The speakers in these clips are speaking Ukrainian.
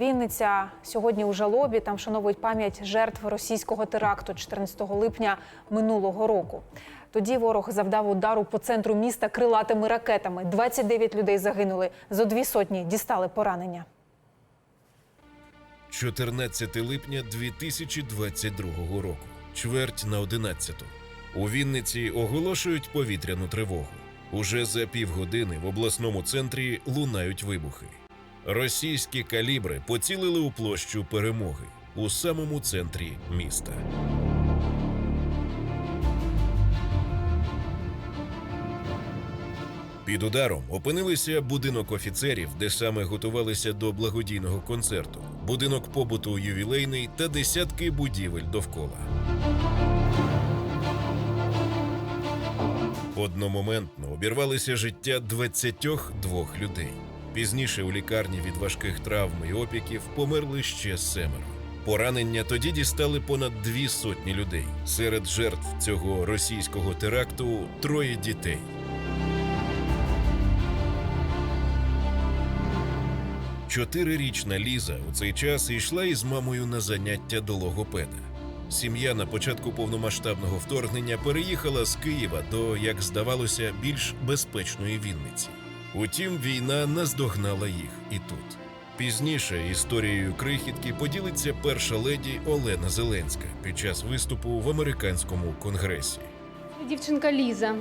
Вінниця сьогодні у жалобі. Там вшановують пам'ять жертв російського теракту 14 липня минулого року. Тоді ворог завдав удару по центру міста крилатими ракетами. 29 людей загинули. Зо дві сотні дістали поранення. 14 липня 2022 року, чверть на 11. У Вінниці оголошують повітряну тривогу. Уже за півгодини в обласному центрі лунають вибухи. Російські калібри поцілили у площу перемоги у самому центрі міста. Під ударом опинилися будинок офіцерів, де саме готувалися до благодійного концерту, будинок побуту ювілейний та десятки будівель довкола. Одномоментно обірвалося життя 22 людей. Пізніше у лікарні від важких травм і опіків померли ще семеро. Поранення тоді дістали понад дві сотні людей. Серед жертв цього російського теракту троє дітей. Чотирирічна Ліза у цей час йшла із мамою на заняття до логопеда. Сім'я на початку повномасштабного вторгнення переїхала з Києва до, як здавалося, більш безпечної Вінниці. Утім, війна наздогнала їх і тут. Пізніше історією крихітки поділиться перша леді Олена Зеленська під час виступу в американському конгресі. Дівчинка Ліза.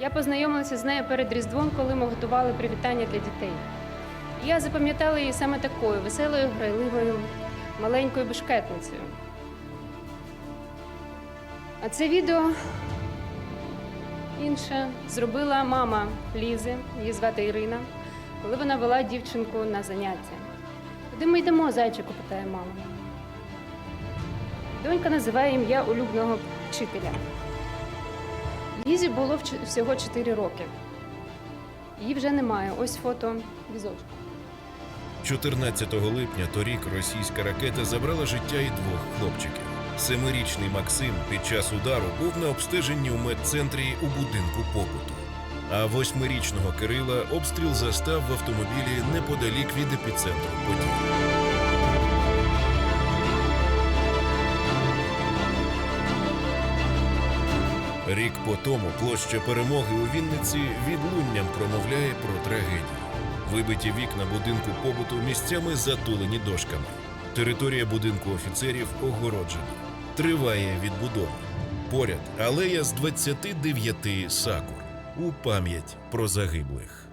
Я познайомилася з нею перед Різдвом, коли ми готували привітання для дітей. Я запам'ятала її саме такою веселою, грайливою, маленькою бешкетницею. А це відео інше зробила мама Лізи, її звати Ірина, коли вона вела дівчинку на заняття. Куди ми йдемо, зайчику? питає мама. Донька називає ім'я улюбленого вчителя. Лізі було всього 4 роки. Її вже немає. Ось фото візочку. 14 липня торік російська ракета забрала життя і двох хлопчиків. Семирічний Максим під час удару був на обстеженні у медцентрі у будинку побуту. А восьмирічного Кирила обстріл застав в автомобілі неподалік від епіцентру подій. Рік по тому площа перемоги у Вінниці відлунням промовляє про трагедію. Вибиті вікна будинку побуту місцями затулені дошками. Територія будинку офіцерів огороджена. Триває відбудова. Поряд алея з 29 сакур у пам'ять про загиблих.